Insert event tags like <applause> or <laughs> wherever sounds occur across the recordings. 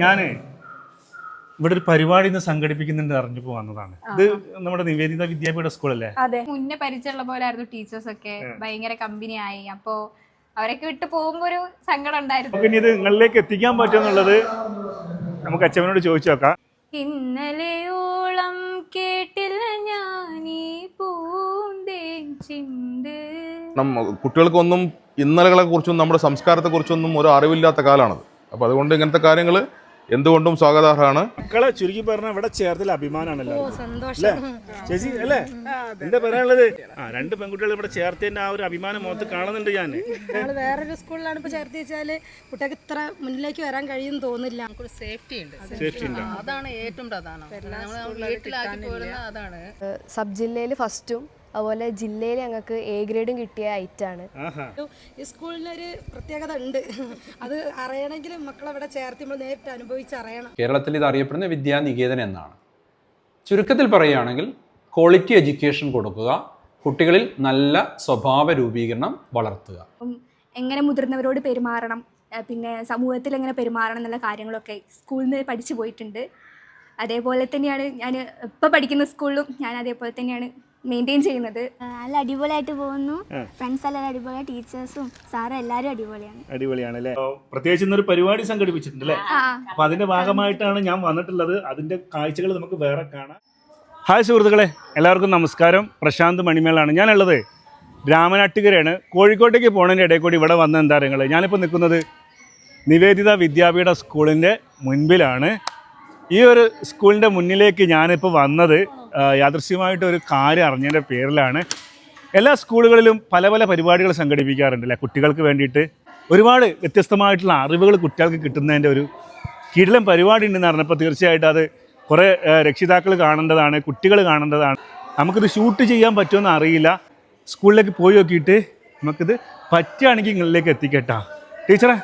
ഞാൻ ഇവിടെ ഒരു പരിപാടി ഇന്ന് സംഘടിപ്പിക്കുന്നുണ്ട് അറിഞ്ഞു വന്നതാണ് ഇത് നമ്മുടെ നിവേദിത വിദ്യാപീഠ സ്കൂളല്ലേ? അതെ. മുന്നേ പരിചയമുള്ള പോലെ ആയിരുന്നു ടീച്ചേഴ്സ് ഒക്കെ. ഭയങ്കര കമ്പനി ആയി അപ്പോ അവരൊക്കെ വിട്ട് പോകുമ്പോ ഒരു സങ്കടം ഉണ്ടായിരുന്നു. പിന്നെ ഇനി ഇത് നിങ്ങളിലേക്ക് എത്തിക്കാൻ പറ്റുമെന്നുള്ളത് നമുക്ക് അച്ഛനോട് ചോദിച്ചു നോക്കാം. ഇന്നലെയോളം കേട്ടില്ല ഞാൻ ഈ പൂന്തേൻ നമ്മ കുട്ടികൾക്കൊന്നും ഇന്നലകളെ കുറിച്ചൊന്നും നമ്മുടെ സംസ്കാരത്തെ കുറിച്ചൊന്നും ഒരു അറിവില്ലാത്ത കാലമാണത് അപ്പോൾ അതുകൊണ്ട് ഇങ്ങനത്തെ കാര്യങ്ങൾ എന്തുകൊണ്ടും സ്വാഗതാർഹമാണ്. മക്കളെ ചുരുക്കി പറഞ്ഞാൽ ഇവിടെ ചേർത്തിൽ അഭിമാനാണല്ലോ. അല്ലേ? ചേച്ചി അല്ലേ? എന്താ പറയാനുള്ളത്? ആ രണ്ട് പെൺകുട്ടികൾ ഇവിടെ ചേർത്തിന്റെ ആ ഒരു അഭിമാനം മുഖത്ത് കാണുന്നുണ്ട് ഞാൻ. ഞങ്ങൾ വേറൊരു സ്കൂളിലാണ് ഇപ്പൊ ചേർത്ത് വെച്ചാൽ കുട്ടികൾക്ക് ഇത്ര മുന്നിലേക്ക് വരാൻ കഴിയും തോന്നില്ല നമുക്കൊരു സേഫ്റ്റി ഉണ്ട്. സേഫ്റ്റി ഉണ്ട്. അതാണ് ഏറ്റവും പ്രധാനം. വീട്ടിലാക്കി പോരുന്ന അതാണ്. സബ് ജില്ലയിൽ ഫസ്റ്റും അതുപോലെ ജില്ലയിൽ ഞങ്ങൾക്ക് എ ഗ്രേഡും കിട്ടിയ ഐറ്റാണ് ഈ സ്കൂളിനൊരു പ്രത്യേകത ഉണ്ട്. അത് അറിയണമെങ്കിൽ മക്കളവിടെ ചേർത്ത് നമ്മൾ നേരിട്ട് അനുഭവിച്ച് അറിയണം. കേരളത്തിൽ ഇത് അറിയപ്പെടുന്ന വിദ്യാനികേതൻ എന്നാണ്. ചുരുക്കത്തിൽ പറയുകയാണെങ്കിൽ ക്വാളിറ്റി എഡ്യൂക്കേഷൻ കൊടുക്കുക കുട്ടികളിൽ നല്ല സ്വഭാവ രൂപീകരണം വളർത്തുക. എങ്ങനെ മുതിർന്നവരോട് പെരുമാറണം പിന്നെ സമൂഹത്തിൽ എങ്ങനെ പെരുമാറണം എന്നുള്ള കാര്യങ്ങളൊക്കെ സ്കൂളിൽ നിന്ന് പഠിച്ചു പോയിട്ടുണ്ട്. അതേപോലെ തന്നെയാണ് ഞാൻ ഇപ്പോൾ പഠിക്കുന്ന സ്കൂളിലും ഞാൻ അതേപോലെ തന്നെയാണ് മെയിന്റെയിൻ ചെയ്യുന്നത്. നല്ല അടിപൊളിയായിട്ട് പോകുന്നു. ഫ്രണ്ട്സ് എല്ലാവരും അടിപൊളിയാണ് ടീച്ചേഴ്സും സാറും എല്ലാവരും അടിപൊളിയാണ്. അടിപൊളിയാണ് അല്ലേ പ്രത്യേകിച്ച് ഇന്നൊരു പരിപാടി സംഘടിപ്പിച്ചിട്ടുണ്ട് അല്ലേ? അപ്പൊ അതിന്റെ ഭാഗമായിട്ടാണ് ഞാൻ വന്നിട്ടുള്ളത്. അതിന്റെ കാഴ്ചകൾ നമുക്ക് വേറെ കാണാം. ഹായ് സുഹൃത്തുക്കളെ എല്ലാവർക്കും നമസ്കാരം. പ്രശാന്ത് മണിമേളാണ്. ഞാനുള്ളത് രാമനാട്ടുകരയാണ്. കോഴിക്കോട്ടേക്ക് പോകുന്നതിന്റെ ഇടയിൽ കൂടി ഇവിടെ വന്ന എന്താ നിങ്ങൾ ഞാനിപ്പോൾ നിൽക്കുന്നത് നിവേദിത വിദ്യാപീഠ സ്കൂളിന്റെ മുൻപിലാണ്. ഈ ഒരു സ്കൂളിന്റെ മുന്നിലേക്ക് ഞാനിപ്പോൾ വന്നത് യാദൃശ്യമായിട്ട് ഒരു കാര്യം അറിഞ്ഞതിന്റെ പേരിലാണ് എല്ലാ സ്കൂളുകളിലും പല പല പരിപാടികൾ സംഘടിപ്പിക്കാറുണ്ട് അല്ലേ? കുട്ടികൾക്ക് വേണ്ടിയിട്ട് ഒരുപാട് വ്യത്യസ്തമായിട്ടുള്ള അറിവുകൾ കുട്ടികൾക്ക് കിട്ടുന്നതിന്റെ ഒരു കിടിലം പരിപാടി ഉണ്ടെന്ന് അറിഞ്ഞപ്പോൾ തീർച്ചയായിട്ടും അത് കുറേ രക്ഷിതാക്കൾ കാണേണ്ടതാണ് കുട്ടികൾ കാണേണ്ടതാണ്. നമുക്കിത് ഷൂട്ട് ചെയ്യാൻ പറ്റുമെന്ന് അറിയില്ല. സ്കൂളിലേക്ക് പോയി നോക്കിയിട്ട് നമുക്കിത് പറ്റുകയാണെങ്കിൽ നിങ്ങളിലേക്ക് എത്തിക്കട്ടാ. ടീച്ചറെ.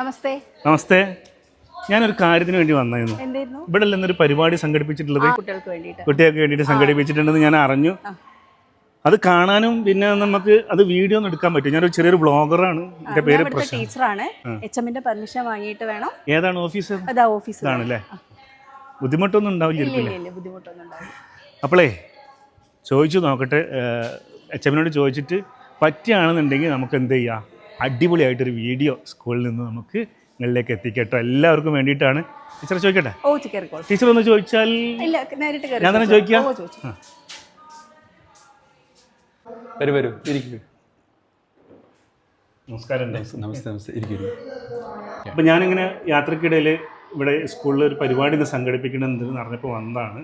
നമസ്തേ. നമസ്തേ. ഞാനൊരു കാര്യത്തിന് വേണ്ടി വന്നായിരുന്നു. ഇവിടെ നിന്നൊരു പരിപാടി സംഘടിപ്പിച്ചിട്ടുള്ളത്. കുട്ടികൾക്ക് വേണ്ടിയിട്ട്. സംഘടിപ്പിച്ചിട്ടുണ്ടെന്ന് ഞാൻ അറിഞ്ഞു. അത് കാണാനും പിന്നെ നമുക്ക് അത് വീഡിയോ ഒന്നും എടുക്കാൻ പറ്റും. ഞാനൊരു ചെറിയൊരു ബ്ലോഗറാണ്. എന്റെ പേര് ടീച്ചറാണ്. എച്ച് എമ്മിന്റെ പെർമിഷൻ വാങ്ങിയിട്ട് വേണം. ഏതാണ് ഓഫീസ്? ഓഫീസർ ഇല്ല ഇല്ല ബുദ്ധിമുട്ടൊന്നും ഉണ്ടാവില്ല. അപ്പോളേ ചോദിച്ചു നോക്കട്ടെ എച്ച് എമ്മിനോട് ചോദിച്ചിട്ട് പറ്റുകയാണെന്നുണ്ടെങ്കിൽ നമുക്ക് എന്ത് ചെയ്യാം? അടിപൊളിയായിട്ടൊരു വീഡിയോ സ്കൂളിൽ നിന്ന് നമുക്ക് നിങ്ങളിലേക്ക് എത്തിക്കട്ടെ. എല്ലാവർക്കും വേണ്ടിയിട്ടാണ്. ടീച്ചർ ചോദിക്കട്ടെ? ടീച്ചർ ഒന്ന് ചോദിച്ചാൽ ഇല്ല നേരിട്ട് കയറി ഞാൻ തന്നെ ചോദിക്കാം. ഓ ചോദിച്ചു? ആ. വരൂ വരൂ. ഇരിക്കൂ. നമസ്കാരം നമസ്തേ നമസ്തേ. ഇരിക്കൂ അപ്പം ഞാനിങ്ങനെ യാത്രക്കിടയിൽ ഇവിടെ സ്കൂളിൽ ഒരു പരിപാടി ഇന്ന് സംഘടിപ്പിക്കണമെന്ന് അറിഞ്ഞപ്പോൾ വന്നതാണ്.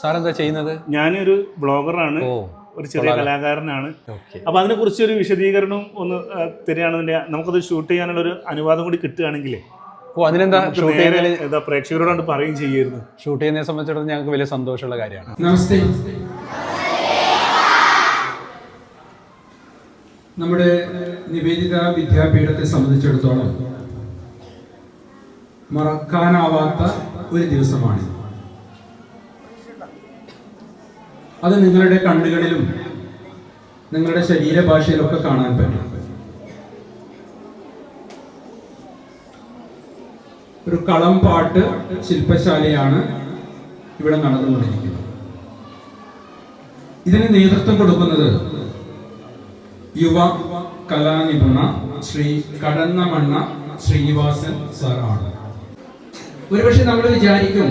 സാറെന്താ ചെയ്യുന്നത്? ഞാനൊരു ബ്ലോഗറാണ്. ഓ. ഒരു ചെറിയ കലാകാരനാണ്. അപ്പൊ അപ്പോൾ അതിനെക്കുറിച്ച് ഒരു വിശദീകരണവും ഒന്ന് തരികയാണെന്നുണ്ടെങ്കിൽ നമുക്കത് ഷൂട്ട് ചെയ്യാനുള്ള ഒരു അനുവാദം കൂടി കിട്ടുകയാണെങ്കിൽ ഓ അതിനെന്താ ഷൂട്ട് ചെയ്യുന്നതിൽ എന്താ പ്രേക്ഷകരോടാണ് പറയുകയും ചെയ്യരുത് ഷൂട്ട് ചെയ്യുന്നതിനെ സംബന്ധിച്ചിടത്തോളം ഞങ്ങൾക്ക് വലിയ സന്തോഷമുള്ള കാര്യമാണ്. നമസ്തേ. നമ്മുടെ നിവേദിത വിദ്യാപീഠത്തെ സംബന്ധിച്ചിടത്തോളം മറക്കാനാവാത്ത ഒരു ദിവസമാണ് അത് നിങ്ങളുടെ കണ്ണുകളിലും നിങ്ങളുടെ ശരീരഭാഷയിലൊക്കെ കാണാൻ പറ്റും. ഒരു കളം പാട്ട് ശില്പശാലയാണ് ഇവിടെ നടന്നുകൊണ്ടിരിക്കുന്നത്. ഇതിന് നേതൃത്വം കൊടുക്കുന്നത് യുവ കലാനിപുണ ശ്രീ കടന്നമണ്ണ ശ്രീനിവാസൻ സാറാണ് ഒരുപക്ഷെ നമ്മൾ വിചാരിക്കും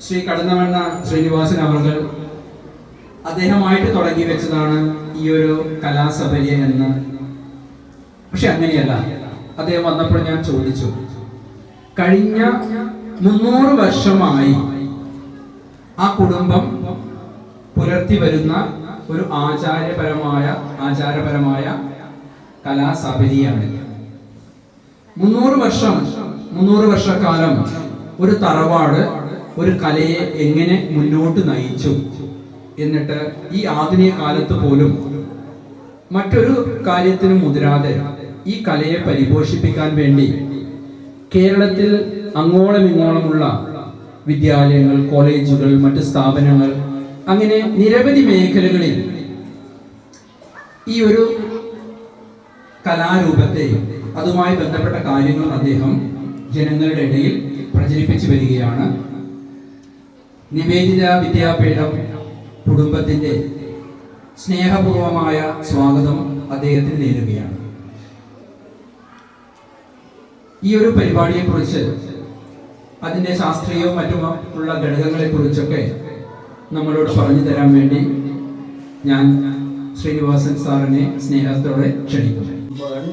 ശ്രീ കടന്നവണ്ണ ശ്രീനിവാസൻ അവർകൾ അദ്ദേഹമായിട്ട് തുടങ്ങി വെച്ചതാണ് ഈ ഒരു കലാസഭയെ എന്ന്. പക്ഷെ അങ്ങനെയല്ല. അദ്ദേഹം വന്നപ്പോൾ ഞാൻ ചോദിച്ചു കഴിഞ്ഞ മുന്നൂറ് വർഷമായി ആ കുടുംബം പുലർത്തി വരുന്ന ഒരു ആചാര്യപരമായ ആചാരപരമായ കലാസബരിയാണ് മുന്നൂറ് വർഷം മുന്നൂറ് വർഷക്കാലം ഒരു തറവാട് ഒരു കലയെ എങ്ങനെ മുന്നോട്ട് നയിച്ചു? എന്നിട്ട് ഈ ആധുനിക കാലത്ത് പോലും മറ്റൊരു കാര്യത്തിനും മുതിരാതെ ഈ കലയെ പരിപോഷിപ്പിക്കാൻ വേണ്ടി കേരളത്തിൽ അങ്ങോളം ഇങ്ങോളമുള്ള വിദ്യാലയങ്ങൾ കോളേജുകൾ മറ്റ് സ്ഥാപനങ്ങൾ അങ്ങനെ നിരവധി മേഖലകളിൽ ഈ ഒരു കലാരൂപത്തെ അതുമായി ബന്ധപ്പെട്ട കാര്യങ്ങൾ അദ്ദേഹം ജനങ്ങളുടെ ഇടയിൽ പ്രചരിപ്പിച്ചു വരികയാണ്. നിവേദിത വിദ്യാപീഠം കുടുംബത്തിന്റെ സ്നേഹപൂർവമായ സ്വാഗതം അദ്ദേഹത്തിന് നേരുകയാണ്. ഈ ഒരു പരിപാടിയെക്കുറിച്ച് അതിന്റെ ശാസ്ത്രീയവും മറ്റുമുള്ള ഘടകങ്ങളെക്കുറിച്ചൊക്കെ നമ്മളോട് പറഞ്ഞു തരാൻ വേണ്ടി ഞാൻ ശ്രീനിവാസൻ സാറിനെ സ്നേഹത്തോടെ ക്ഷണിക്കുന്നു. ചെവാടി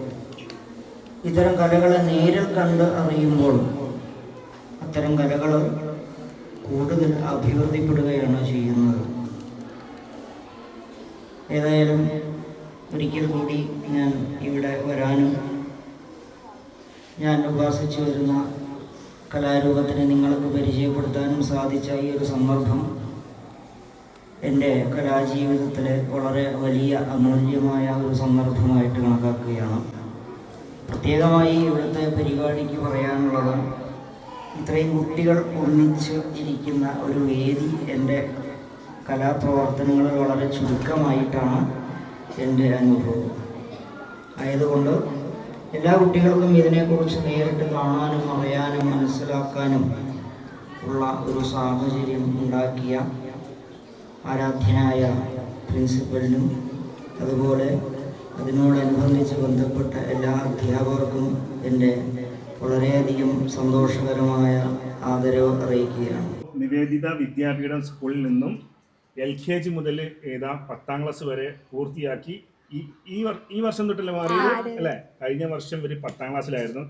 ഇത്തരം കലകളെ നേരിൽ കണ്ട് അറിയുമ്പോൾ അത്തരം കലകൾ കൂടുതൽ അഭിവൃദ്ധിപ്പെടുകയാണ് ചെയ്യുന്നത്. ഏതായാലും ഒരിക്കൽ കൂടി ഞാൻ ഇവിടെ വരാനും ഞാൻ ഉപാസിച്ചു വരുന്ന കലാരൂപത്തിനെ നിങ്ങൾക്ക് പരിചയപ്പെടുത്താനും സാധിച്ച ഈ ഒരു സന്ദർഭം എന്റെ കലാജീവിതത്തിലെ വളരെ വലിയ അമൂല്യമായ ഒരു സന്ദർഭമായിട്ട് കണക്കാക്കുകയാണ്. പ്രത്യേകമായി ഇവിടുത്തെ പരിപാടിക്ക് പറയാനുള്ളത് ഇത്രയും കുട്ടികൾ ഒന്നിച്ച് ഇരിക്കുന്ന ഒരു വേദി എന്റെ കലാപ്രവർത്തനങ്ങളിൽ വളരെ ചുരുക്കമായിട്ടാണ് എന്റെ അനുഭവം. ആയതുകൊണ്ട് എല്ലാ കുട്ടികൾക്കും ഇതിനെക്കുറിച്ച് നേരിട്ട് കാണാനും അറിയാനും മനസ്സിലാക്കാനും ഉള്ള ഒരു സാഹചര്യം ഉണ്ടാക്കിയ ആരാധ്യനായ പ്രിൻസിപ്പലിനും അതുപോലെ അതിനോടനുബന്ധിച്ച് ബന്ധപ്പെട്ട എല്ലാ അധ്യാപകർക്കും എന്റെ വളരെയധികം സന്തോഷകരമായ ആദരവ് അറിയിക്കുകയാണ്. നിവേദിത വിദ്യാപീഠം സ്കൂളിൽ നിന്നും എൽ കെ ജി മുതൽ ഏതാ പത്താം ക്ലാസ് വരെ പൂർത്തിയാക്കി ഈ ഈ വർഷം തൊട്ടല്ലേ മാറിയത്? അല്ലേ? കഴിഞ്ഞ വർഷം ഇവർ പത്താം ക്ലാസ്സിലായിരുന്നു.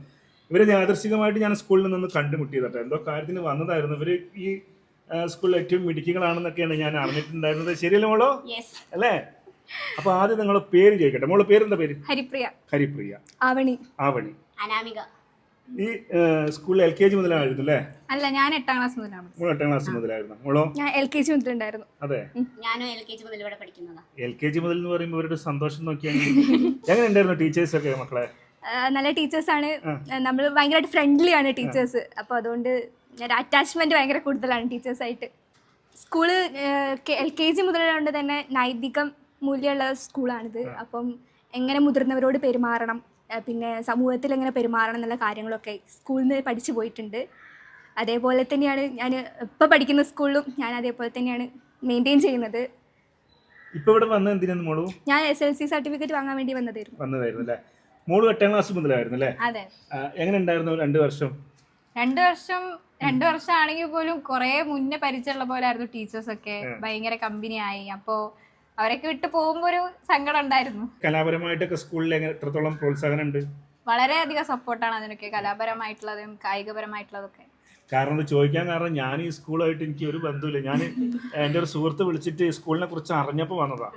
ഇവരെ യാദർശികമായിട്ട് ഞാൻ സ്കൂളിൽ നിന്ന് കണ്ടുമുട്ടിയതട്ടെ. എന്തോ കാര്യത്തിന് വന്നതായിരുന്നു. ഇവർ ഈ സ്കൂളിൽ ഏറ്റവും മിടുക്കികളാണെന്നൊക്കെയാണ് ഞാൻ അറിഞ്ഞിട്ടുണ്ടായിരുന്നത്. ശരിയല്ലേ മോളോ? അല്ലേ? അപ്പൊ ആദ്യം നിങ്ങൾ പേര് ചോദിക്കട്ടെ. മോളെ പേരെന്താ പേര്? ഹരിപ്രിയ. ഹരിപ്രിയ. ആവണി. ആവണി. അനാമിക. ഈ സ്കൂളിൽ എൽ കെ ജി മുതലായിരുന്നു അല്ലേ? അല്ല ഞാൻ എട്ടാം ക്ലാസ് മുതലാണ്. മോൾ എട്ടാം ക്ലാസ് മുതലായിരുന്നു. മോളോ? ഞാൻ എൽ കെ ജി മുതലുണ്ടായിരുന്നു. അതെ. ഞാനും എൽ കെ ജി മുതൽ ഇവിടെ പഠിക്കുന്നതാ. എൽ കെ ജി മുതൽ എന്ന് പറയുമ്പോൾ അവരുടെ സന്തോഷം നോക്കിയാൽ <laughs> എങ്ങനെ ഉണ്ടായിരുന്നു ടീച്ചേഴ്സ് ഒക്കെ മക്കളെ? നല്ല ടീച്ചേഴ്സ് ആണ്. നമ്മൾ ഭയങ്കരമായിട്ട് ഫ്രണ്ട്ലി ആണ് ടീച്ചേഴ്സ് അപ്പോൾ അതുകൊണ്ട് ഞാൻ അറ്റാച്ച്മെന്റ് ഭയങ്കര കൂടുതലാണ് ടീച്ചേഴ്സായിട്ട് സ്കൂൾ എൽ കെ ജി മുതലുകൊണ്ട് തന്നെ നൈതികം മൂല്യമുള്ള സ്കൂളാണിത്. അപ്പം എങ്ങനെ മുതിർന്നവരോട് പെരുമാറണം പിന്നെ സമൂഹത്തിൽ എങ്ങനെ പെരുമാറണം എന്നുള്ള കാര്യങ്ങളൊക്കെ സ്കൂളിൽ നിന്ന് പഠിച്ചു പോയിട്ടുണ്ട്. അതേപോലെ തന്നെയാണ് ഞാൻ ഇപ്പോൾ പഠിക്കുന്ന സ്കൂളിലും ഞാൻ അതേപോലെ തന്നെയാണ് മെയിന്റെയിൻ ചെയ്യുന്നത്. ഇപ്പോൾ ഇവിടെ വന്ന എന്തിനാണ് മോളു? ഞാൻ എസ് എൽ സി സർട്ടിഫിക്കറ്റ് വാങ്ങാൻ വേണ്ടി വന്നതായിരുന്നു. വന്നതായിരുന്നു അല്ലേ? മോൾ എട്ടാം ക്ലാസ് മുതലായിരുന്നു അല്ലേ? അതെ. എങ്ങനെ ഉണ്ടായിരുന്നു രണ്ട് വർഷം? രണ്ട് വർഷം രണ്ട് വർഷം ആണെങ്കിൽ പോലും കുറേ മുന്നേ പരിചയമുള്ള പോലെ ആയിരുന്നു ടീച്ചേഴ്സ് ഒക്കെ ഭയങ്കര കമ്പനി ആയി. അപ്പോ അവരൊക്കെ വിട്ട് പോകുമ്പോ ഒരു സങ്കടം ഉണ്ടായിരുന്നു. കലാപരമായിട്ടൊക്കെ സ്കൂളിൽ എത്രത്തോളം പ്രോത്സാഹനം ഉണ്ട് വളരെ വളരെയധികം സപ്പോർട്ടാണ് അതിനൊക്കെ കലാപരമായിട്ടുള്ളതും കായികപരമായിട്ടുള്ളതൊക്കെ. കാരണം ഇത് ചോദിക്കാൻ കാരണം ഞാൻ ഈ സ്കൂളായിട്ട് എനിക്ക് ഒരു ബന്ധമില്ല ഞാൻ എന്റെ ഒരു സുഹൃത്ത് വിളിച്ചിട്ട് സ്കൂളിനെ കുറിച്ച് അറിഞ്ഞപ്പോൾ വന്നതാ.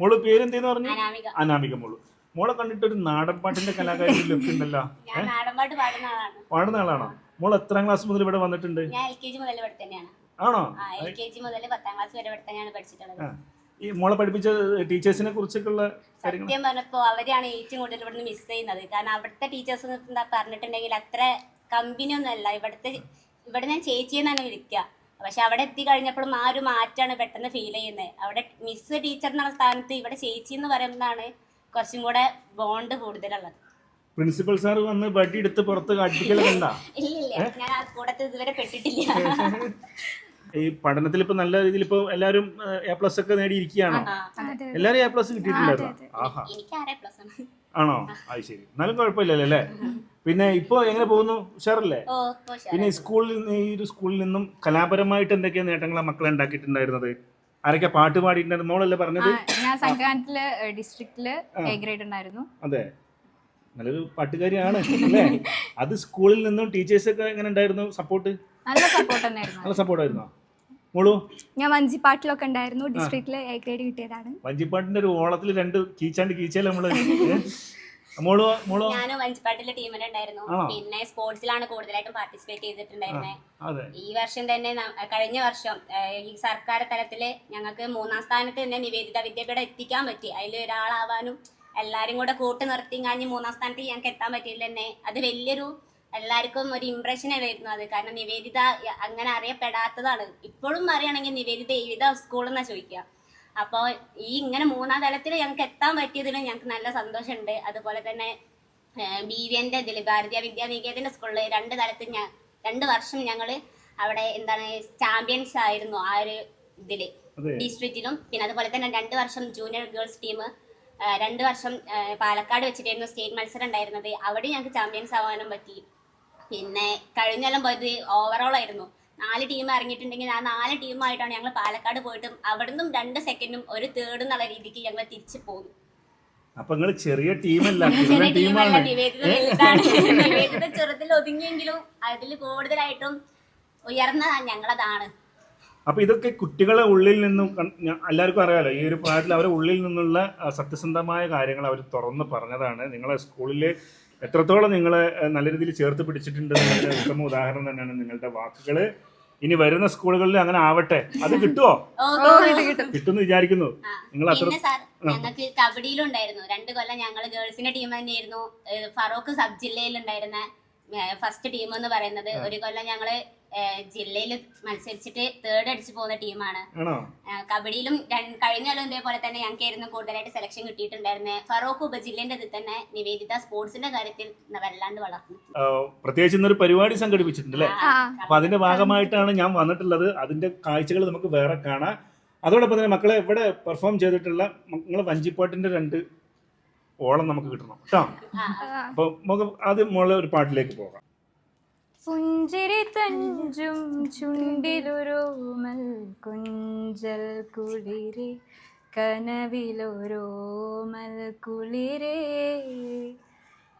മോൾ പേരെന്തേന്ന് പറഞ്ഞു? അനാമിക. അനാമിക മോൾ. മോളെ കണ്ടിട്ട് ഒരു നാടൻ പാട്ടിന്റെ കലാകാരി ലുക്ക് ഉണ്ടല്ലോ. ഞാൻ നാടൻപാട്ട് പാടുന്ന പാടുന്ന ആളാണോ? മോൾ എത്രാം ക്ലാസ് മുതൽ ഇവിടെ വന്നിട്ടുണ്ട്? ഞാൻ എൽ മുതൽ ഇവിടെ തന്നെയാണ് ആണോ? ആ എൽ കെ ജി മുതൽ പത്താം ക്ലാസ് വരെ ഇവിടെ തന്നെയാണ് പഠിച്ചിട്ടുള്ളത്. ഈ മോളെ പഠിപ്പിച്ച ടീച്ചേഴ്സിനെ കുറിച്ചൊക്കെയുള്ള സത്യം പറഞ്ഞപ്പോ അവരാണ് ഏറ്റവും കൂടുതൽ ഇവിടുന്ന് മിസ് ചെയ്യുന്നത്. കാരണം അവിടുത്തെ ടീച്ചേഴ്സ് എന്താ പറഞ്ഞിട്ടുണ്ടെങ്കിൽ അത്ര കമ്പനി ഒന്നും അല്ല. ഇവിടുത്തെ ഇവിടെ ഞാൻ ചേച്ചി തന്നെ വിളിക്കുക പക്ഷെ അവിടെ എത്തി കഴിഞ്ഞപ്പോഴും ആ ഒരു മാറ്റാണ് പെട്ടെന്ന് ഫീൽ ചെയ്യുന്നത് അവിടെ മിസ് ടീച്ചർ എന്നുള്ള സ്ഥാനത്ത് ഇവിടെ ചേച്ചി എന്ന് പറയുന്നതാണ് കുറച്ചും കൂടെ ബോണ്ട് കൂടുതലുള്ളത്. പ്രിൻസിപ്പൽ സാർ വന്ന് വടി എടുത്ത് പുറത്ത് കാട്ടിക്കലുണ്ടാ ഇല്ല ഇല്ല. ഞാൻ ആ കൂടത്ത് ഇതുവരെ പെട്ടിട്ടില്ല. <laughs> ഈ പഠനത്തിൽ ഇപ്പൊ നല്ല രീതിയിൽ ഇപ്പൊ എല്ലാവരും എ പ്ലസ് ഒക്കെ നേടിയിരിക്കുകയാണോ? എല്ലാരും എ പ്ലസ് കിട്ടിയിട്ടുണ്ടായിരുന്നോ ആഹാ. ആണ്? അത് ശരി. എന്നാലും കുഴപ്പമില്ലല്ലോ അല്ലേ? പിന്നെ ഇപ്പൊ എങ്ങനെ പോകുന്നു? ഉഷാറല്ലേ. പിന്നെ സ്കൂളിൽ ഈ ഒരു സ്കൂളിൽ നിന്നും കലാപരമായിട്ട് എന്തൊക്കെയാ നേട്ടങ്ങളാ മക്കളെ ഉണ്ടാക്കിയിട്ടുണ്ടായിരുന്നത്? ആരൊക്കെ പാട്ട് പാടിയിട്ടുണ്ടായിരുന്നു? മോളല്ലേ പറഞ്ഞത്? ഞാൻ സംക്രാന്തിൽ ഡിസ്ട്രിക്റ്റിൽ എ ഗ്രേഡ് ഉണ്ടായിരുന്നു. അതെ. നല്ലൊരു പാട്ടുകാരിയാണ് അല്ലേ? <laughs> അത് സ്കൂളിൽ നിന്നും ടീച്ചേഴ്സ് ഒക്കെ എങ്ങനെ ഉണ്ടായിരുന്നു? സപ്പോർട്ട്? നല്ല സപ്പോർട്ട് നല്ല സപ്പോർട്ടായിരുന്നോ മോളു? ഞാൻ വഞ്ചിപ്പാട്ടിലൊക്കെ ഉണ്ടായിരുന്നു. ഡിസ്ട്രിക്റ്റിൽ എ ഗ്രേഡ് കിട്ടിയതാണ്. വഞ്ചിപ്പാട്ടിന്റെ ഒരു ഓളത്തിൽ രണ്ട് കീച്ചാണ്ട് കീച്ചല്ലേ നമ്മൾ? മോളോ മോളോ. ഞാനും വഞ്ചിപ്പാട്ടിലെ ടീമിലുണ്ടായിരുന്നു പിന്നെ സ്പോർട്സിലാണ് കൂടുതലായിട്ടും പാർട്ടിസിപ്പേറ്റ് ചെയ്തിട്ടുണ്ടായിരുന്നത് ഈ വർഷം തന്നെ കഴിഞ്ഞ വർഷം ഈ സർക്കാർ തലത്തിൽ ഞങ്ങൾക്ക് മൂന്നാം സ്ഥാനത്ത് തന്നെ നിവേദിത വിദ്യാഭ്യാസം എത്തിക്കാൻ പറ്റി. അതിൽ ഒരാളാവാനും എല്ലാരും കൂടെ കൂട്ട് നിർത്തി കഴിഞ്ഞ് മൂന്നാം സ്ഥാനത്ത് ഞങ്ങൾക്ക് എത്താൻ പറ്റിയില്ല തന്നെ അത് വലിയൊരു എല്ലാവർക്കും ഒരു ഇമ്പ്രഷൻ ആയിരുന്നു അത്? കാരണം നിവേദിത അങ്ങനെ അറിയപ്പെടാത്തതാണ്. ഇപ്പോഴും അറിയണമെങ്കിൽ നിവേദിത ഏതാ സ്കൂൾ എന്നാ ചോദിക്കുക. അപ്പോൾ ഈ ഇങ്ങനെ മൂന്നാം തലത്തിൽ ഞങ്ങൾക്ക് എത്താൻ പറ്റിയതിൽ ഞങ്ങൾക്ക് നല്ല സന്തോഷമുണ്ട്. അതുപോലെ തന്നെ ബി വി എന്റെ ഇതിൽ ഭാരതീയ വിദ്യാനികേതന്റെ സ്കൂളിൽ രണ്ട് തലത്തിൽ ഞാൻ രണ്ട് വർഷം ഞങ്ങൾ അവിടെ എന്താണ് ചാമ്പ്യൻസ് ആയിരുന്നു ആ ഒരു ഇതിൽ ഡിസ്ട്രിക്റ്റിലും പിന്നെ അതുപോലെ തന്നെ രണ്ട് വർഷം ജൂനിയർ ഗേൾസ് ടീം രണ്ട് വർഷം പാലക്കാട് വെച്ചിട്ടായിരുന്നു സ്റ്റേറ്റ് മത്സരം ഉണ്ടായിരുന്നത്. അവിടെ ഞങ്ങൾക്ക് ചാമ്പ്യൻസ് ആവാനും പറ്റി. പിന്നെ കഴിഞ്ഞൊല്ലം പോയത് ഓവറോൾ ആയിരുന്നു. നാല് ടീം ഇറങ്ങിയിട്ടുണ്ടെങ്കിൽ ആ നാല് ടീമായിട്ടാണ് ഞങ്ങൾ പാലക്കാട് പോയിട്ടും അവിടുന്നും രണ്ട് സെക്കൻഡും ഒരു തേർഡ് എന്നുള്ള രീതിക്ക് ഞങ്ങൾ തിരിച്ചു പോകും അപ്പൊ നിങ്ങൾ ചെറിയ ടീമല്ല നിവേദിത ചെറുതിൽ ഒതുങ്ങിയെങ്കിലും അതിൽ കൂടുതലായിട്ടും ഉയർന്ന ഞങ്ങളതാണ്. അപ്പൊ ഇതൊക്കെ കുട്ടികളെ ഉള്ളിൽ നിന്നും എല്ലാവർക്കും അറിയാലോ ഈ ഒരു പ്രായത്തിൽ അവരെ ഉള്ളിൽ നിന്നുള്ള സത്യസന്ധമായ കാര്യങ്ങൾ അവർ തുറന്ന് പറഞ്ഞതാണ്. നിങ്ങളെ സ്കൂളിൽ എത്രത്തോളം നിങ്ങളെ നല്ല രീതിയിൽ ചേർത്ത് പിടിച്ചിട്ടുണ്ട് ഉത്തമ ഉദാഹരണം തന്നെയാണ് നിങ്ങളുടെ വാക്കുകൾ ഇനി വരുന്ന സ്കൂളുകളിൽ അങ്ങനെ ആവട്ടെ. അത് കിട്ടുമോ കിട്ടും. വിചാരിക്കുന്നു. നിങ്ങൾ അത്ര ഞങ്ങൾക്ക് കബഡിയിലുണ്ടായിരുന്നു രണ്ട് കൊല്ലം ഞങ്ങൾ ഗേൾസിന്റെ ടീം തന്നെയായിരുന്നു. ഫറോക്ക് ഫറൂഖ് സബ് ജില്ലയിലുണ്ടായിരുന്ന ഫസ്റ്റ് ടീം എന്ന് പറയുന്നത്. ഒരു കൊല്ലം ഞങ്ങൾ ജില്ലയിൽ മത്സരിച്ചിട്ട് തേർഡ് അടിച്ചു പോകുന്ന ടീമാണ് കബഡിയിലും രണ്ട്- കഴിഞ്ഞ കൊല്ലം ഇതേപോലെ തന്നെ ഞങ്ങൾക്കായിരുന്നു കൂടുതലായിട്ട് സെലക്ഷൻ കിട്ടിയിട്ടുണ്ടായിരുന്നത് ഫറോക്ക് ഉപജില്ലേന്റെ ഇതിൽ തന്നെ നിവേദിത സ്പോർട്സിന്റെ കാര്യത്തിൽ വല്ലാണ്ട് വളർന്നു. പ്രത്യേകിച്ച് ഇന്നൊരു പരിപാടി സംഘടിപ്പിച്ചിട്ടുണ്ട് അപ്പൊ അതിന്റെ ഭാഗമായിട്ടാണ് ഞാൻ വന്നിട്ടുള്ളത്. അതിന്റെ കാഴ്ചകൾ നമുക്ക് വേറെ കാണാം. അതോടൊപ്പം തന്നെ മക്കളെ ഇവിടെ പെർഫോം ചെയ്തിട്ടുള്ള നിങ്ങൾ വഞ്ചിപ്പാട്ടിന്റെ രണ്ട് ഓളം നമുക്ക് കിട്ടണം. കേട്ടോ? അപ്പൊ നമുക്ക് ആദ്യം മോളെ ഒരു പാട്ടിലേക്ക് പോകാം. പുഞ്ചിരി തഞ്ചും ചുണ്ടിലൊരോമൽ കുഞ്ചൽ കുളിരെ കനവിലൊരോമൽ കുളിരേ.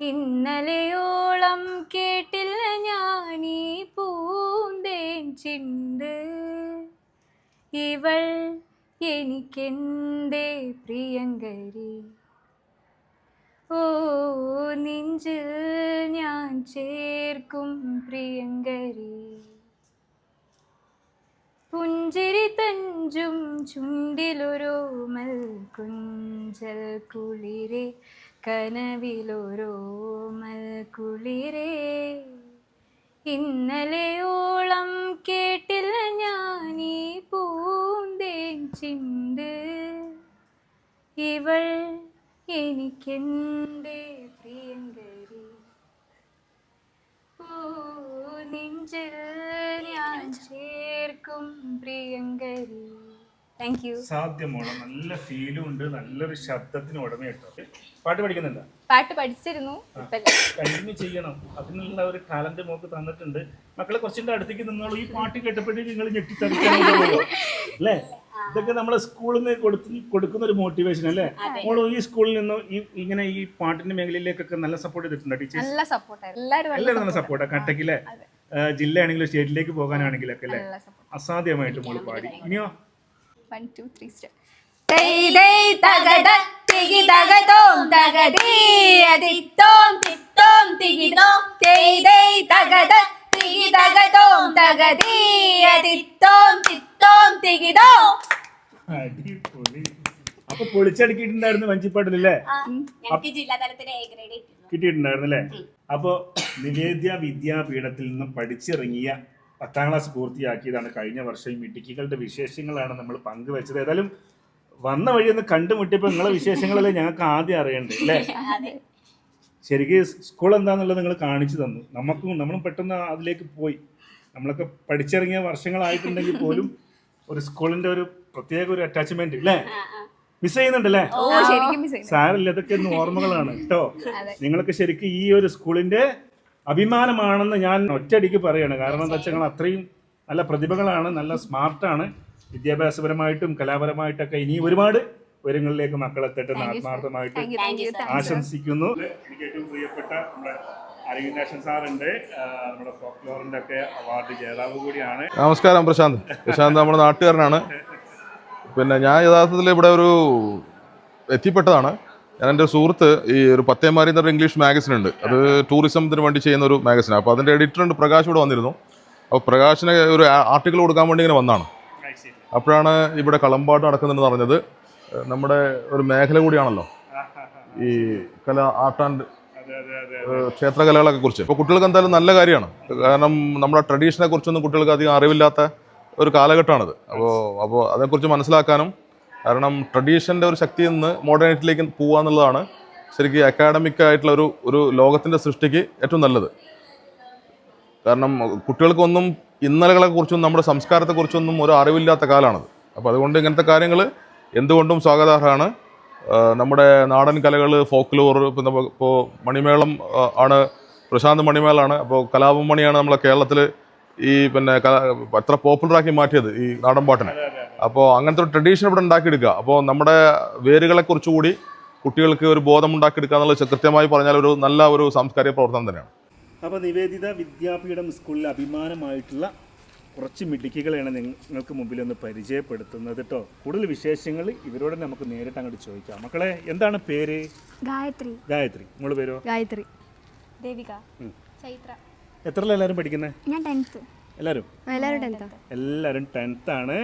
ഇന്നലെയോളം കേട്ടില്ല ഞാനീ പൂന്തേൻ ചിണ്ട്. ഇവൾ എനിക്കെന്തേ പ്രിയങ്കരി? ഓ നെഞ്ചിൽ ഞാൻ ചേർക്കും പ്രിയങ്കരി. പുഞ്ചിരി തഞ്ചും ചുണ്ടിലൊരോമൽ കുഞ്ചൽ കുളിരെ കനവിലൊരോമൽ കുളിരേ. ഇന്നലെയോളം കേട്ടില്ല ഞാനീ പൂന്തേൻ ചിണ്ട്. ഇവൾ എനിക്കെന്തേ പ്രിയങ്കരി. ഓ നെഞ്ചിൽ ഞാൻ ചേർക്കും പ്രിയങ്കരി. താങ്ക് യു സാധ്യമോളം നല്ല ഫീലും ഉണ്ട് നല്ലൊരു ശബ്ദത്തിന് ഉടമയുണ്ടോ പാട്ട് പഠിക്കുന്നില്ല പാട്ട് പഠിച്ചിരുന്നു. കണ്ടിന്യൂ ചെയ്യണം. അതിനുള്ള ഒരു ടാലന്റ് മോക്ക് തന്നിട്ടുണ്ട്. മക്കളെ കുറച്ചിന്റെ അടുത്തേക്ക് നിന്നോളൂ. ഈ പാട്ട് കേട്ടപ്പോഴേ നിങ്ങൾ ഞെട്ടിത്തറിക്കാനോ <laughs> അല്ലേ? ഇതൊക്കെ നമ്മളെ സ്കൂളിൽ നിന്ന് കൊടുത്ത് കൊടുക്കുന്ന ഒരു മോട്ടിവേഷൻ അല്ലേ നമ്മൾ ഈ സ്കൂളിൽ നിന്ന് ഈ ഇങ്ങനെ ഈ പാട്ടിന്റെ മേഖലയിലേക്കൊക്കെ നല്ല സപ്പോർട്ട് ചെയ്തിട്ടുണ്ടോ ടീച്ചേഴ്സ്? നല്ല സപ്പോർട്ട് എല്ലാവരും നല്ല സപ്പോർട്ടാ കട്ടക്കിലെ ജില്ലയാണെങ്കിലും സ്റ്റേറ്റിലേക്ക് പോകാനാണെങ്കിലൊക്കെ അല്ലേ? അസാധ്യമായിട്ട് മോൾ പാടി. ഇനിയോ? വൺ ടു ത്രീ സ്റ്റെപ്പ് തൈ തൈ തിഗി തകതോം തകതീ അതിത്തോം തിത്തോം തിഗിതോം തൈ തകട തിഗി തകതോം. തകതീ അതിത്തോം തിത്തോം തിഗിതോം അടിപൊളി. അപ്പൊ പൊളിച്ചടുക്കിയിട്ടുണ്ടായിരുന്നു വഞ്ചിപ്പാട്ടിലല്ലേ? ഞങ്ങൾക്ക് ജില്ലാ തലത്തിൽ എ ഗ്രേഡ് കിട്ടിയിരുന്നു. കിട്ടിയിട്ടുണ്ടായിരുന്നു അല്ലേ നിവേദ്യ വിദ്യാപീഠത്തിൽ നിന്നും പഠിച്ചിറങ്ങിയ പത്താം ക്ലാസ് പൂർത്തിയാക്കിയതാണ് കഴിഞ്ഞ വർഷം. ഈ മിടുക്കികളുടെ വിശേഷങ്ങളാണ് നമ്മൾ പങ്കുവെച്ചത്. ഏതായാലും വന്ന വഴി ഒന്ന് കണ്ടുമുട്ടിയപ്പോൾ നിങ്ങളെ വിശേഷങ്ങളല്ലേ ഞങ്ങൾക്ക് ആദ്യം അറിയണ്ടേ അല്ലേ? ശരിക്കും സ്കൂൾ എന്താണെന്നുള്ളത് നിങ്ങൾ കാണിച്ചു തന്നു. നമുക്കും നമ്മളും പെട്ടെന്ന് അതിലേക്ക് പോയി. നമ്മളൊക്കെ പഠിച്ചിറങ്ങിയ വർഷങ്ങളായിട്ടുണ്ടെങ്കിൽ പോലും ഒരു സ്കൂളിന്റെ ഒരു പ്രത്യേക ഒരു അറ്റാച്ച്മെന്റ് അല്ലേ മിസ് ചെയ്യുന്നുണ്ടല്ലേ? സാരല്ല ഇതൊക്കെ ഒന്ന് ഓർമ്മകളാണ് കേട്ടോ. നിങ്ങൾക്ക് ശരിക്കും ഈ ഒരു സ്കൂളിന്റെ അഭിമാനമാണെന്ന് ഞാൻ ഒറ്റയടിക്ക് പറയാണ്. കാരണം എന്താ വെച്ചാൽ അത്രയും നല്ല പ്രതിഭകളാണ് നല്ല സ്മാർട്ടാണ് വിദ്യാഭ്യാസപരമായിട്ടും കലാപരമായിട്ടൊക്കെ ഇനി ഒരുപാട് ഉയരങ്ങളിലേക്ക് മക്കളെത്തട്ടെ എന്ന് ആത്മാർത്ഥമായിട്ട് ആശംസിക്കുന്നു. എനിക്ക് ഏറ്റവും പ്രിയപ്പെട്ട നമ്മുടെ അരവിന്ദാക്ഷൻ സാറുണ്ട്. നമ്മുടെ ഫോക്ലോറിന്റെ ഒക്കെ അവാർഡ് ജേതാവ് കൂടിയാണ്. നമസ്കാരം പ്രശാന്ത്. പ്രശാന്ത് നമ്മുടെ നാട്ടുകാരനാണ്. പിന്നെ ഞാൻ യഥാർത്ഥത്തിൽ ഇവിടെ ഒരു എത്തിപ്പെട്ടതാണ്. ഞാൻ എന്റെ സുഹൃത്ത് ഈ ഒരു പത്തേമാരി എന്ന് പറഞ്ഞ ഇംഗ്ലീഷ് മാഗസിൻ ഉണ്ട്. അത് ടൂറിസത്തിന് വേണ്ടി ചെയ്യുന്ന ഒരു മാഗസിനാണ് അപ്പോൾ അതിന്റെ എഡിറ്റർ ഉണ്ട് പ്രകാശ് ഇവിടെ വന്നിരുന്നു. അപ്പോൾ പ്രകാശിന് ഒരു ആർട്ടിക്കിൾ കൊടുക്കാൻ വേണ്ടി ഇങ്ങനെ വന്നാണ്. അപ്പോഴാണ് ഇവിടെ കളമ്പാട്ട് നടക്കുന്നുണ്ടെന്ന് പറഞ്ഞത്. നമ്മുടെ ഒരു മേഖല കൂടിയാണല്ലോ ഈ കല ആർട്ട് ആൻഡ് ക്ഷേത്രകലകളൊക്കെ കുറിച്ച്. ഇപ്പോൾ കുട്ടികൾക്ക് എന്തായാലും നല്ല കാര്യമാണ്. കാരണം നമ്മുടെ ട്രഡീഷനെ കുറിച്ചൊന്നും കുട്ടികൾക്ക് അധികം അറിവില്ലാത്ത ഒരു കാലഘട്ടമാണിത്. അപ്പോൾ അപ്പോൾ അതേക്കുറിച്ച് മനസ്സിലാക്കാനും കാരണം ട്രഡീഷന്റെ ഒരു ശക്തിയിൽ നിന്ന് മോഡേണിറ്റിയിലേക്ക് പോകുക എന്നുള്ളതാണ് ശരിക്കും അക്കാഡമിക് ആയിട്ടുള്ള ഒരു ഒരു ലോകത്തിന്റെ സൃഷ്ടിക്ക് ഏറ്റവും നല്ലത്. കാരണം കുട്ടികൾക്കൊന്നും ഇന്നലകളെ കുറിച്ചും നമ്മുടെ സംസ്കാരത്തെക്കുറിച്ചൊന്നും ഒരു അറിവില്ലാത്ത കാലമാണത്. അപ്പോൾ അതുകൊണ്ട് ഇങ്ങനത്തെ കാര്യങ്ങൾ എന്തുകൊണ്ടും സ്വാഗതാർഹമാണ്. നമ്മുടെ നാടൻ കലകൾ ഫോക്ലോർ ലോർ ഇപ്പോൾ മണിമേളം ആണ്. പ്രശാന്ത് മണിമേളാണ്. അപ്പോൾ കലാപം മണിയാണ് നമ്മളെ കേരളത്തിൽ ഈ പിന്നെ എത്ര പോപ്പുലറാക്കി മാറ്റിയത് ഈ നാടൻ പാട്ടിനെ. അപ്പോൾ അങ്ങനത്തെ ഒരു ട്രഡീഷൻ ഇവിടെ ഉണ്ടാക്കിയെടുക്കുക. അപ്പോൾ നമ്മുടെ വേരുകളെ കുറിച്ചുകൂടി കുട്ടികൾക്ക് ഒരു ബോധം ഉണ്ടാക്കിയെടുക്കുക എന്നുള്ളത് കൃത്യമായി പറഞ്ഞാൽ ഒരു നല്ല ഒരു സാംസ്കാരിക പ്രവർത്തനം തന്നെയാണ്. അപ്പോൾ നിവേദിത വിദ്യാപീഠം സ്കൂളിൽ അഭിമാനമായിട്ടുള്ള കുറച്ച് മിടുക്കികളെയാണ് നിങ്ങൾക്ക് മുമ്പിൽ ഒന്ന് പരിചയപ്പെടുത്തുന്നത് കേട്ടോ കൂടുതൽ വിശേഷങ്ങൾ ഇവരോട് നമുക്ക് നേരിട്ട് അങ്ങോട്ട് ചോദിക്കാം. മക്കളെ എന്താണ് പേര്? ഗായത്രി. ഗായത്രി. മോൾ പേരോ? ഗായത്രി. ദേവിക. ചൈത്ര. എത്ര എല്ലാവരും പഠിക്കുന്നത് ഞാൻ ടെൻത്ത്. എല്ലാവരും? എല്ലാവരും ടെൻത്ത്. എല്ലാവരും ടെൻത്ത് ശരിക്ക്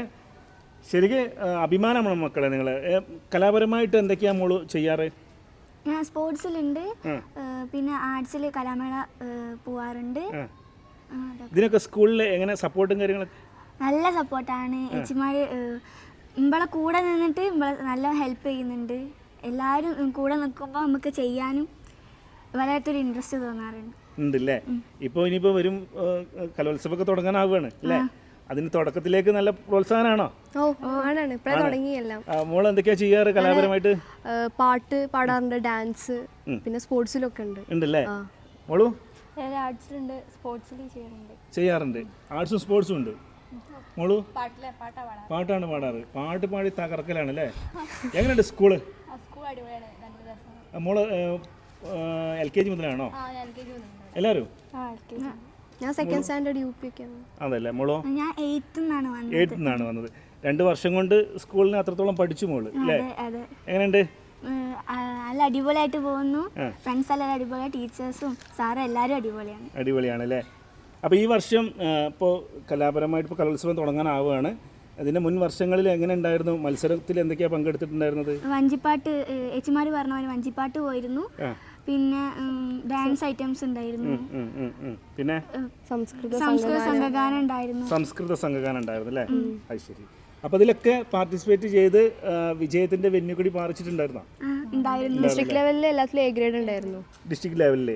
ശരിക്കും അഭിമാനമാണ് മക്കളെ നിങ്ങൾ കലാപരമായിട്ട് എന്തൊക്കെയാ മോൾ ചെയ്യാറ്? ഞാൻ സ്പോർട്സിലുണ്ട്. പിന്നെ ആർട്സിൽ കലാമേള പോവാറുണ്ട്. ഇതിനൊക്കെ സ്കൂളിൽ എങ്ങനെ സപ്പോർട്ടും കാര്യങ്ങളൊക്കെ? നല്ല സപ്പോർട്ടാണ് ചേച്ചിമാർ ഇമ്പളെ കൂടെ നിന്നിട്ട് ഇമ്പളെ നല്ല ഹെൽപ്പ് ചെയ്യുന്നുണ്ട്. എല്ലാവരും കൂടെ നിൽക്കുമ്പോൾ നമുക്ക് ചെയ്യാനും വല്ലാത്തൊരു ഇൻട്രസ്റ്റ് തോന്നാറുണ്ട്. ഉണ്ടല്ലേ? ഇപ്പോൾ ഇനിയിപ്പോൾ വരും കലോത്സവമൊക്കെ തുടങ്ങാനാവുകയാണ് അല്ലേ? അതിന് തുടക്കത്തിലേക്ക് നല്ല പ്രോത്സാഹനമാണോ ഓ ആണാണ് ഇപ്പഴേ തുടങ്ങിയെല്ലാം. ആ, മോൾ എന്തൊക്കെയാ ചെയ്യാറ് കലാപരമായിട്ട്? പാട്ട് പാടാറുണ്ട് ഡാൻസ് പിന്നെ സ്പോർട്സിലൊക്കെ ഉണ്ട്. ഉണ്ടല്ലേ? മോളു? ആർട്സിലുണ്ട് സ്പോർട്സിൽ ചെയ്യാറുണ്ട്. ചെയ്യാറുണ്ട്. ആർട്സും സ്പോർട്സും ഉണ്ട്. മോളു? പാട്ടാണ് പാടാറ്. പാട്ട് പാടി തകർക്കലാണ് അല്ലേ? എങ്ങനെയുണ്ട് സ്കൂൾ? മോൾ എൽ കെ ജി മുതലാണോ? എല്ലാവരും ഞാൻ സെക്കൻഡ് സ്റ്റാൻഡേർഡ് യു പി അതല്ലേ മോളോ? ഞാൻ എയ്ത്ത് നിന്നാണ് വന്നത്. എയ്ത്ത് നിന്നാണ് വന്നത്. രണ്ട് വർഷം കൊണ്ട് സ്കൂളിന് അത്രത്തോളം പഠിച്ചു മോൾ അല്ലേ? എങ്ങനെയുണ്ട്? നല്ല അടിപൊളിയായിട്ട് പോകുന്നു. ഫ്രണ്ട്സ് എല്ലാം അടിപൊളിയാണ് ടീച്ചേഴ്സും സാറും എല്ലാവരും അടിപൊളിയാണ്. അടിപൊളിയാണ് അല്ലേ അപ്പോൾ ഈ വർഷം ഇപ്പോൾ കലാപരമായിട്ട് ഇപ്പോൾ കലോത്സവം തുടങ്ങാനാവുകയാണ് അതിന്റെ മുൻ വർഷങ്ങളിൽ എങ്ങനെ ഉണ്ടായിരുന്നു? മത്സരത്തിൽ എന്തൊക്കെയാണ് പങ്കെടുത്തിട്ടുണ്ടായിരുന്നത്? വഞ്ചിപ്പാട്ട് ഏച്ചിമാർ പറഞ്ഞ പോലെ വഞ്ചിപ്പാട്ട് പോയിരുന്നു. പിന്നെ ഡാൻസ് ഐറ്റംസ് ഉണ്ടായിരുന്നു. പിന്നെ? സംസ്കൃത സംസ്കൃത സംഘഗാനം ഉണ്ടായിരുന്നു. സംസ്കൃത സംഘഗാനം ഉണ്ടായിരുന്നു അല്ലേ? അത് ശരി. അപ്പോൾ അതിലൊക്കെ പാർട്ടിസിപ്പേറ്റ് ചെയ്ത് വിജയത്തിന്റെ വെന്നുകൂടി പാറിച്ചിട്ടുണ്ടായിരുന്നോ ആ, ഉണ്ടായിരുന്നു. ഡിസ്ട്രിക്ട് ലെവലിൽ എല്ലാത്തിലും എ ഗ്രേഡ് ഉണ്ടായിരുന്നു. ഡിസ്ട്രിക്ട് ലെവലിൽ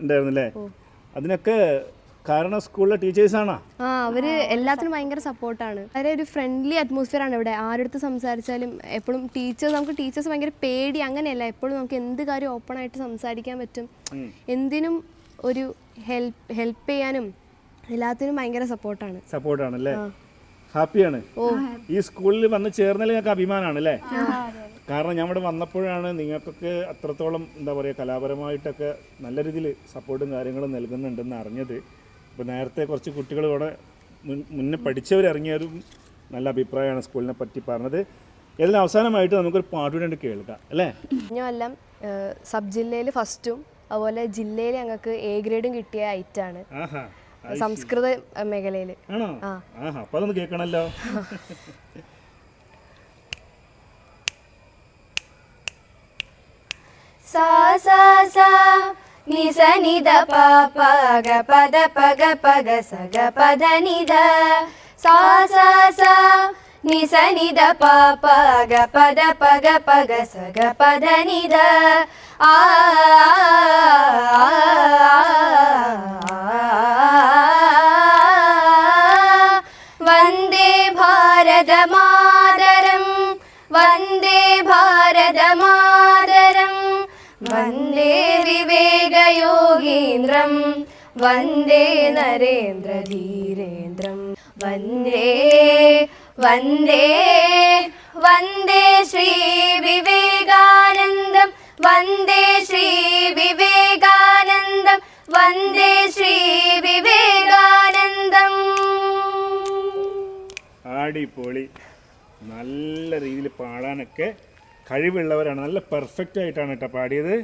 ഉണ്ടായിരുന്നു അല്ലേ അതിനൊക്കെ കാരണം സ്കൂളിലെ ടീച്ചേഴ്സാണോ ആ അവർ എല്ലാത്തിനും ഭയങ്കര സപ്പോർട്ടാണ് വളരെ ഒരു ഫ്രണ്ട്ലി അറ്റ്മോസ്ഫിയർ ആണ് ഇവിടെ. ആരടുത്ത് സംസാരിച്ചാലും എപ്പോഴും ടീച്ചേഴ്സ് നമുക്ക് ടീച്ചേഴ്സ് ഭയങ്കര പേടി അങ്ങനെയല്ല. എപ്പോഴും നമുക്ക് എന്ത് കാര്യം ഓപ്പൺ ആയിട്ട് സംസാരിക്കാൻ പറ്റും. എന്തിനും ഒരു ഹെൽപ്പ് ഹെൽപ്പ് ചെയ്യാനും എല്ലാത്തിനും ഭയങ്കര സപ്പോർട്ടാണ് സപ്പോർട്ടാണ് അല്ലേ ഹാപ്പിയാണ്. ഈ സ്കൂളിൽ വന്ന് ചേർന്നതിൽ ഞങ്ങൾക്ക് അഭിമാനമാണ് അല്ലേ? കാരണം ഞാൻ ഇവിടെ വന്നപ്പോഴാണ് നിങ്ങൾക്കൊക്കെ അത്രത്തോളം എന്താ പറയുക കലാപരമായിട്ടൊക്കെ നല്ല രീതിയിൽ സപ്പോർട്ടും കാര്യങ്ങളും നൽകുന്നുണ്ടെന്ന് അറിഞ്ഞത്. ഇപ്പോൾ നേരത്തെ കുറച്ച് കുട്ടികൾ ഇവിടെ മുന്നേ പഠിച്ചവരിറങ്ങിയവരും നല്ല അഭിപ്രായമാണ് സ്കൂളിനെ പറ്റി പറഞ്ഞത്. ഇതിന് അവസാനമായിട്ട് നമുക്കൊരു പാട്ടു കൂടി കേൾക്കാം അല്ലേ? കഴിഞ്ഞ കൊല്ലം സബ് ജില്ലയിൽ ഫസ്റ്റും അതുപോലെ ജില്ലയിൽ ഞങ്ങൾക്ക് എ ഗ്രേഡും കിട്ടിയ ഐറ്റാണ് ആഹാ. സംസ്കൃത മേഖലയിൽ ആണോ? ആഹാ അപ്പോൾ അതൊന്ന് കേൾക്കണമല്ലോ സ സ സ നി സ നി ദ പ പ ഗ പദ ദ പ ഗ പ ഗ സ ഗ പ ധ നി ധ സ സ സ നി സ നി ദ പ പ ഗ പ ദ പ ഗ പ ഗ സ ഗ പ ധ നി ധ ആ വന്ദേ ഭാരതമാതരം വന്ദേ ഭാരതമാതരം. വന്ദേ വിവേകയോഗീന്ദ്രം വന്ദേ നരേന്ദ്രധീരേന്ദ്രം. വന്ദേ വന്ദേ വന്ദേ ശ്രീ വിവേകാനന്ദം. വന്ദേ ശ്രീ വിവേകാനന്ദം. വന്ദേ ശ്രീ വിവേകാനന്ദം. ആടിപ്പൊളി നല്ല രീതിയിൽ പാടാനൊക്കെ കഴിവുള്ളവരാണ്. നല്ല പെർഫെക്റ്റ് ആയിട്ടാണ് കേട്ടോ പാടിയത്.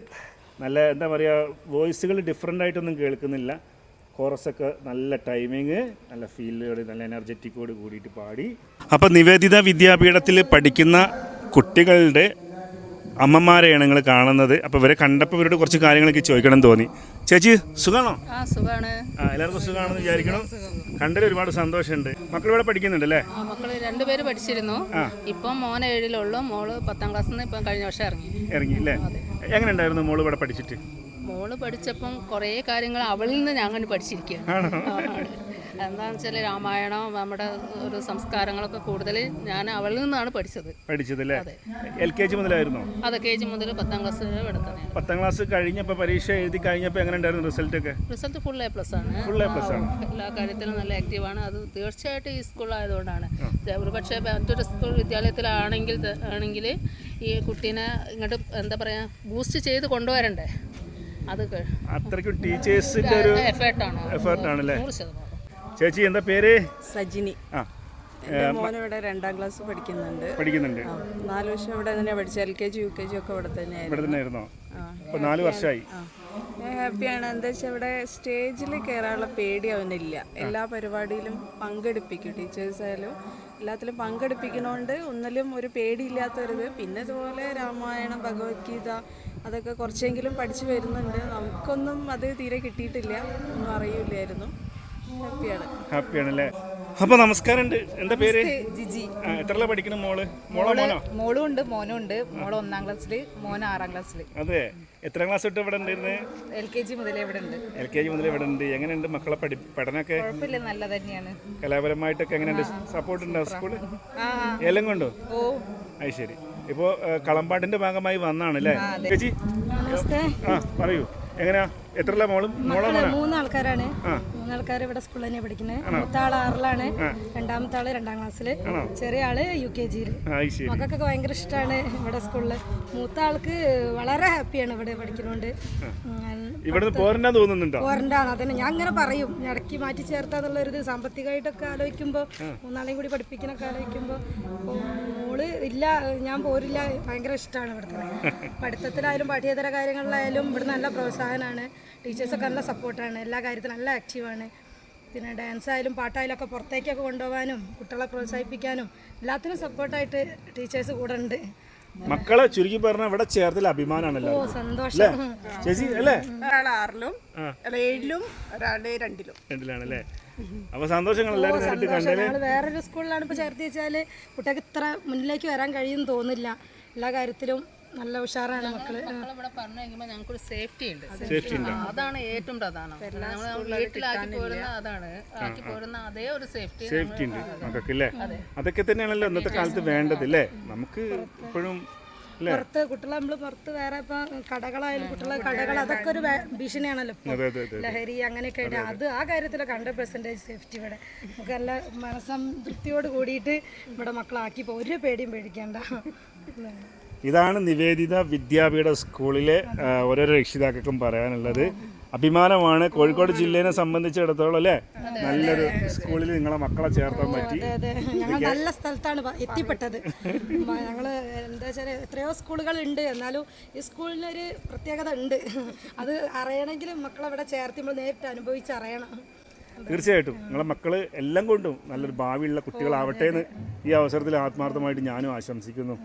നല്ല എന്താ പറയുക വോയിസുകൾ ഡിഫറെന്റ് ആയിട്ടൊന്നും കേൾക്കുന്നില്ല. കോറസൊക്കെ നല്ല ടൈമിങ് നല്ല ഫീലോട് നല്ല എനർജറ്റിക്കോട് കൂടിയിട്ട് പാടി. അപ്പോൾ നിവേദിത വിദ്യാപീഠത്തിൽ പഠിക്കുന്ന കുട്ടികളുടെ അമ്മമാരെയാണ് നിങ്ങൾ കാണുന്നത്. അപ്പോൾ ഇവരെ കണ്ടപ്പോൾ ഇവരോട് കുറച്ച് കാര്യങ്ങളൊക്കെ ചോദിക്കണം തോന്നി. ചേച്ചി സുഖമാണോ ആ എല്ലാവർക്കും സുഖമാണെന്ന് വിചാരിക്കണം. കണ്ടതിൽ ഒരുപാട് സന്തോഷമുണ്ട്. മക്കൾ ഇവിടെ പഠിക്കുന്നുണ്ട് അല്ലേ? മക്കൾ മക്കൾ രണ്ടുപേര് പഠിച്ചിരുന്നു. ഇപ്പം മോൻ ഏഴിലുള്ളൂ മോൾ പത്താം ക്ലാസ്സിൽ നിന്ന് ഇപ്പം കഴിഞ്ഞ വർഷം ഇറങ്ങി. ഇറങ്ങി അല്ലേ? എങ്ങനെ ഉണ്ടായിരുന്നു മോൾ ഇവിടെ പഠിച്ചിട്ട്? മോൾ പഠിച്ചപ്പം കുറേ കാര്യങ്ങൾ അവളിൽ നിന്ന് ഞാൻ കണ്ട് പഠിച്ചിരിക്കുകയാണ്. എന്താണെന്ന് വെച്ചാൽ രാമായണം നമ്മുടെ ഒരു സംസ്കാരങ്ങളൊക്കെ കൂടുതൽ ഞാൻ അവളിൽ നിന്നാണ് പഠിച്ചത്. പഠിച്ചത് അല്ലേ? എൽ കെ ജി മുതലായിരുന്നു? അതെ കെ ജി മുതൽ പത്താം ക്ലാസ് തന്നെയാണ് പത്താം ക്ലാസ് കഴിഞ്ഞപ്പോൾ പരീക്ഷ എഴുതി കഴിഞ്ഞപ്പോൾ എങ്ങനെ ഉണ്ടായിരുന്നു റിസൾട്ട് ഒക്കെ? റിസൾട്ട് ഫുൾ എ പ്ലസ് ആണ്. ഫുൾ എ പ്ലസ് ആണ്. എല്ലാ കാര്യത്തിലും നല്ല ആക്റ്റീവാണ് അത് തീർച്ചയായിട്ടും ഈ സ്കൂളായതുകൊണ്ടാണ് ഒരു പക്ഷേ മറ്റൊരു സ്കൂൾ വിദ്യാലയത്തിലാണെങ്കിൽ ആണെങ്കിൽ ഈ കുട്ടീനെ ഇങ്ങോട്ട് എന്താ പറയുക ബൂസ്റ്റ് ചെയ്ത് കൊണ്ടുവരണ്ടേ? അത് അത്രയ്ക്കും ടീച്ചേഴ്സിന്റെ ഒരു എഫേർട്ടാണ് എഫേർട്ടാണല്ലേ ചേച്ചി എന്താ പേര്? സജിനി. ആ. മോൻ ഇവിടെ രണ്ടാം ക്ലാസ് പഠിക്കുന്നുണ്ട്. പഠിക്കുന്നുണ്ട്. നാല് വർഷം ഇവിടെ തന്നെയാണ് പഠിച്ചത് L K G U K G ഒക്കെ ഇവിടെ ഇവിടെ തന്നെ ആയിരുന്നോ. ഇപ്പൊ നാല് വർഷമായി ഹാപ്പിയാണ് എന്താ വെച്ചാൽ ഇവിടെ സ്റ്റേജിൽ കയറാനുള്ള പേടി അവനില്ല. എല്ലാ പരിപാടിയിലും പങ്കെടുപ്പിക്കും. ടീച്ചേഴ്സ് ആയാലും എല്ലാത്തിലും പങ്കെടുപ്പിക്കണോണ്ട് ഒന്നിലും ഒരു പേടിയില്ലാത്തൊരിത് പിന്നെ ഇതുപോലെ രാമായണം ഭഗവത്ഗീത അതൊക്കെ കുറച്ചെങ്കിലും പഠിച്ചു വരുന്നുണ്ട്. നമുക്കൊന്നും അത് തീരെ കിട്ടിയിട്ടില്ല. ഒന്നും അറിയില്ലായിരുന്നു. ഹാപ്പിയാണ് അല്ലേ അപ്പൊ നമസ്കാരമുണ്ട്. എന്താ പേര്? ജിജി. എത്ര പഠിക്കണം മോൾ? മോളോ മോനോ? മോളും ഉണ്ട് മോനും ഉണ്ട് മോൾ ഒന്നാം ക്ലാസ്സിൽ മോൻ ആറാം ക്ലാസ്സിൽ അതെ. എത്ര ക്ലാസ് തൊട്ട് ഇവിടെ ഉണ്ടായിരുന്നത് എൽ കെ ജി മുതലേ ഇവിടെ ഉണ്ട്. എൽ കെ ജി മുതലേ ഇവിടെ ഉണ്ട്. എങ്ങനെയുണ്ട് മക്കളെ പഠി പഠനമൊക്കെ? കുഴപ്പമില്ല നല്ല തന്നെയാണ് കലാപരമായിട്ടൊക്കെ എങ്ങനെയുണ്ട്? സപ്പോർട്ട് ഉണ്ടോ സ്കൂൾ? എല്ലാം കൊണ്ടോ? ഓ. അത് ശരി ഇപ്പോ കളമ്പാട്ടിന്റെ ഭാഗമായി വന്നാണ് അല്ലേ ചേച്ചി? ആ പറയൂ. എങ്ങനെയാ? എത്രല്ല മോളും? മോനാ? മൂന്നാൾക്കാരാണ്. മൂന്നാൾക്കാർ ഇവിടെ സ്കൂളിൽ തന്നെ പഠിക്കുന്നത് മൂത്ത ആൾ ആറിലാണ്. രണ്ടാമത്തെ ആൾ രണ്ടാം ക്ലാസ്സിൽ ചെറിയ ആൾ യു കെ ജിയിൽ മക്കൾക്കൊക്കെ ഭയങ്കര ഇഷ്ടമാണ് ഇവിടെ സ്കൂളിൽ മൂത്ത ആൾക്ക് വളരെ ഹാപ്പിയാണ് ഇവിടെ പഠിക്കുന്നോണ്ട്. ഇവിടെ പോരണ്ടാ തോന്നുന്നുണ്ടോ? പോരണ്ടാണ് അതന്നെ. ഞാൻ അങ്ങനെ പറയും. ഇടയ്ക്ക് മാറ്റി ചേർത്താന്നുള്ളൊരു സാമ്പത്തികമായിട്ടൊക്കെ ആലോചിക്കുമ്പോൾ മൂന്നാളെയും കൂടി പഠിപ്പിക്കണൊക്കെ ആലോചിക്കുമ്പോൾ മോൾ ഇല്ല ഞാൻ പോരില്ല ഭയങ്കര ഇഷ്ടമാണ് ഇവിടുത്തെ. പഠിത്തത്തിലായാലും പാഠ്യേതര കാര്യങ്ങളിലായാലും ഇവിടെ നല്ല പ്രോത്സാഹനമാണ്. ടീച്ചേഴ്സൊക്കെ നല്ല സപ്പോർട്ടാണ് എല്ലാ കാര്യത്തിലും നല്ല ആക്റ്റീവാണ്. പിന്നെ ഡാൻസ് ആയാലും പാട്ടായാലും ഒക്കെ പുറത്തേക്കൊക്കെ കൊണ്ടുപോകാനും കുട്ടികളെ പ്രോത്സാഹിപ്പിക്കാനും എല്ലാത്തിനും സപ്പോർട്ടായിട്ട് ടീച്ചേഴ്സ് കൂടെ ഉണ്ട്. മക്കളെ ചുരുക്കി പറഞ്ഞ ഇവിടെ ചേർത്തിൽ അഭിമാനാണല്ലോ ഓ അല്ലേ? സന്തോഷം ചേച്ചി അല്ലേ? ഒരാൾ ആറിലും ഏഴിലും രണ്ടിലും. രണ്ടിലാണല്ലേ അപ്പൊ സന്തോഷങ്ങൾ എല്ലാവരും വേറൊരു സ്കൂളിലാണ് ഇപ്പൊ ചേർത്തി വെച്ചാൽ കുട്ടികൾക്ക് ഇത്ര മുന്നിലേക്ക് വരാൻ കഴിയും തോന്നില്ല എല്ലാ കാര്യത്തിലും നല്ല ഉഷാറാണ് മക്കൾ. ഇവിടെ പറഞ്ഞു കഴിയുമ്പോൾ ഞങ്ങൾക്കൊരു സേഫ്റ്റി ഉണ്ട്. സേഫ്റ്റി ഉണ്ട്. അതാണ് ഏറ്റവും പ്രധാനം. നമ്മൾ വീട്ടിലാക്കി പോരുന്ന അതാണ്. ആക്കി പോരുന്ന അതേ ഒരു സേഫ്റ്റി സേഫ്റ്റി ഉണ്ട് മക്കൾക്ക് അല്ലേ അതൊക്കെ തന്നെയാണല്ലോ ഇന്നത്തെ കാലത്ത് വേണ്ടത് അല്ലേ നമുക്ക് ഇപ്പോഴും പുറത്ത് കുട്ടികളെ നമ്മൾ പുറത്ത് വേറെ ഇപ്പൊ കടകളായാലും കുട്ടികളെ കടകൾ അതൊക്കെ ഒരു ഭീഷണിയാണല്ലോ ലഹരി അങ്ങനെയൊക്കെ ആയിട്ട് അത് ആ കാര്യത്തിലൊക്കെ ഹൺഡ്രഡ് പെർസെന്റേജ് സേഫ്റ്റി ഇവിടെ. നമുക്ക് നല്ല മനസംതൃപ്തിയോട് കൂടിയിട്ട് ഇവിടെ മക്കളാക്കി ഒരു പേടിയും പേടിക്കേണ്ട. ഇതാണ് നിവേദിത വിദ്യാപീഠ സ്കൂളിലെ ഓരോരോ രക്ഷിതാക്കൾക്കും പറയാനുള്ളത്. അഭിമാനമാണ് കോഴിക്കോട് ജില്ലയെ സംബന്ധിച്ചിടത്തോളം അല്ലേ? നല്ലൊരു സ്കൂളിൽ നിങ്ങളെ മക്കളെ ചേർത്താൻ പറ്റി. ഞങ്ങൾ നല്ല സ്ഥലത്താണ് എത്തിപ്പെട്ടത്. ഞങ്ങൾ എന്താ വെച്ചാൽ എത്രയോ സ്കൂളുകൾ ഉണ്ട് എന്നാലും ഈ സ്കൂളിനൊരു പ്രത്യേകത ഉണ്ട്. അത് അറിയണമെങ്കിൽ മക്കളെ ഇവിടെ ചേർത്ത് നമ്മൾ നേരിട്ട് അനുഭവിച്ച് അറിയണം. തീർച്ചയായിട്ടും. നിങ്ങളെ മക്കൾ എല്ലാം കൊണ്ടും നല്ലൊരു ഭാവിയുള്ള കുട്ടികളാവട്ടെ എന്ന് ഈ അവസരത്തിൽ ആത്മാർത്ഥമായിട്ട് ഞാനും ആശംസിക്കുന്നു.